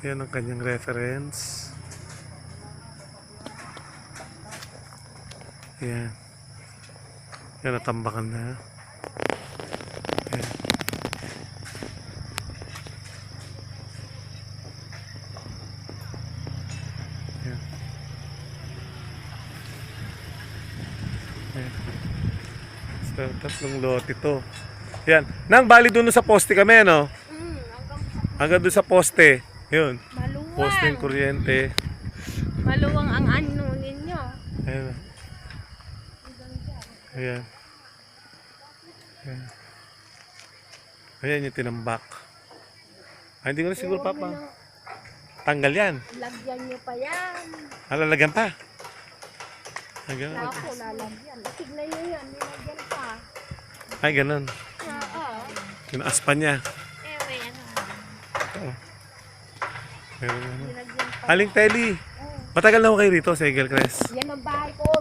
Yan ang kanyang reference. Yan. Yan, natambakan na. Yan. Yan. Yan. So, tatlong lote to. Yan. Nang bali doon sa poste kami, no? Mm, hanggang Hanggang doon sa poste. Yun. maluwang. Poste ng kuryente. Maluwang ang ano ninyo. Ayan. Ayan. Ayan. Ayan yung tinambak. Ay, hindi ko na siguro, Papa. Tanggal yan. Lagyan nyo pa yan. Alalagyan pa. Ay, ganun. Ako, lalagyan. Tignan nyo yan, nilagyan pa. Ay, ganun. Oo. Tinaas pa niya. Eh, ano. Oo. Meron ano. Nilagyan pa. Aling Telly. Matagal na ako kayo rito sa Eagle Crest. Yan ang bahay ko.